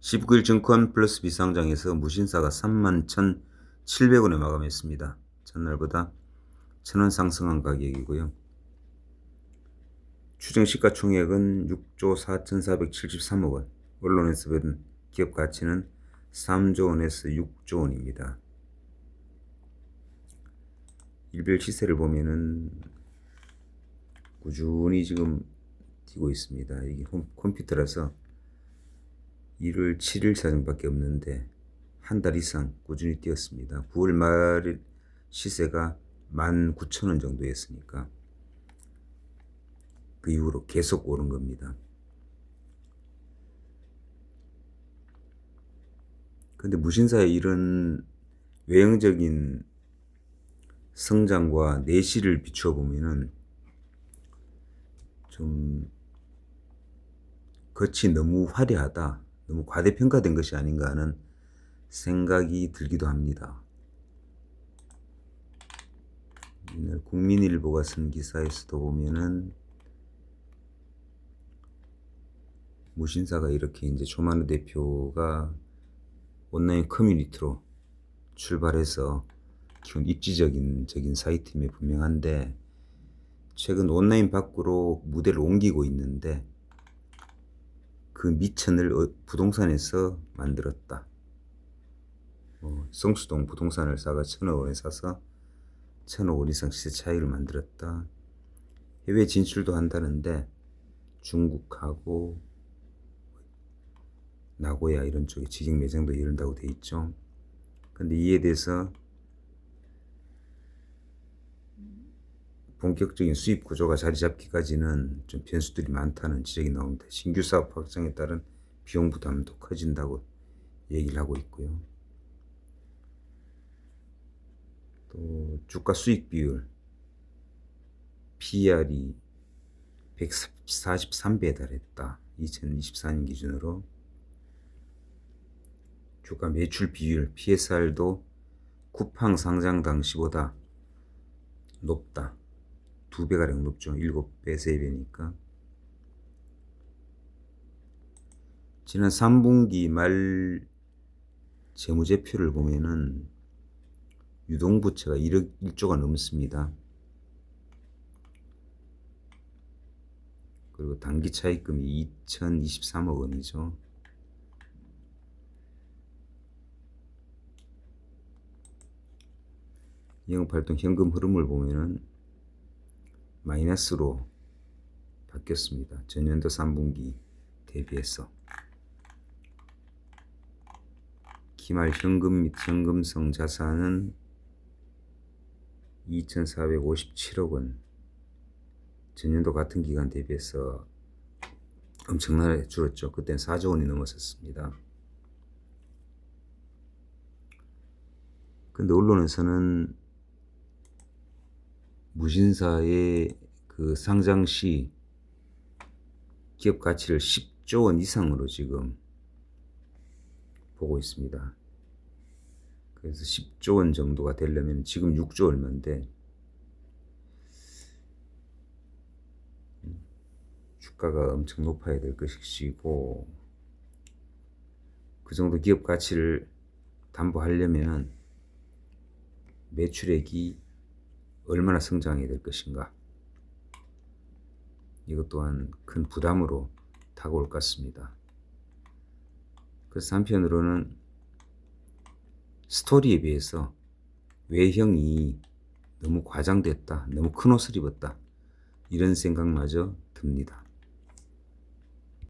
19일 증권 플러스 비상장에서 무신사가 31,700원에 마감했습니다. 전날보다 1,000원 상승한 가격이고요. 추정 시가총액은 6조 4,473억 원. 언론에서 본 기업 가치는 3조 원에서 6조 원입니다. 일별 시세를 보면은 꾸준히 지금 뛰고 있습니다. 이게 홈- 컴퓨터라서 1월 7일 사정밖에 없는데 한 달 이상 꾸준히 뛰었습니다. 9월 말 시세가 19,000원 정도였으니까 그 이후로 계속 오른 겁니다. 근데 무신사의 이런 외형적인 성장과 내실을 비추어 보면은 좀 겉이 너무 화려하다, 너무 과대평가된 것이 아닌가 하는 생각이 들기도 합니다. 이날 국민일보가 쓴 기사에서도 보면은 무신사가 이렇게 이제 조만우 대표가 온라인 커뮤니티로 출발해서 기본 입지적인 적인 사이트임에 분명한데 최근 온라인 밖으로 무대를 옮기고 있는데 그 미천을 어- 부동산에서 만들었다. 어, 성수동 부동산을 사가 천억 원에 사서 천억 원 이상 시세 차익을 만들었다. 해외 진출도 한다는데 중국하고 나고야 이런 쪽에 지식 매장도 이른다고 돼 있죠. 근데 이에 대해서 본격적인 수입 구조가 자리 잡기까지는 좀 변수들이 많다는 지적이 나옵니다. 신규 사업 확장에 따른 비용 부담도 커진다고 얘기를 하고 있고요. 또 주가 수익 비율 PR이 143배에 달했다. 2024년 기준으로 주가 매출 비율 PSR도 쿠팡 상장 당시보다 높다. 두 배가량 높죠. 7배, 3배니까. 지난 3분기 말 재무제표를 보면은 유동부채가 1억 1조가 넘습니다. 그리고 단기 차입금이 2023억 원이죠. 영업활동 현금 흐름을 보면은 마이너스로 바뀌었습니다. 전년도 3분기 대비해서 기말 현금 및 현금성 자산은 2,457억 원. 전년도 같은 기간 대비해서 엄청나게 줄었죠. 그땐 4조 원이 넘었었습니다. 근데 언론에서는 무신사의 그 상장 시 기업 가치를 10조 원 이상으로 지금 보고 있습니다. 그래서 10조 원 정도가 되려면 지금 6조 얼마인데 음, 주가가 엄청 높아야 될 것이고 그 정도 기업 가치를 담보하려면은 매출액이 얼마나 성장해야 될 것인가. 이것 또한 큰 부담으로 다가올 것 같습니다. 그래서 한편으로는 스토리에 비해서 외형이 너무 과장됐다, 너무 큰 옷을 입었다, 이런 생각마저 듭니다.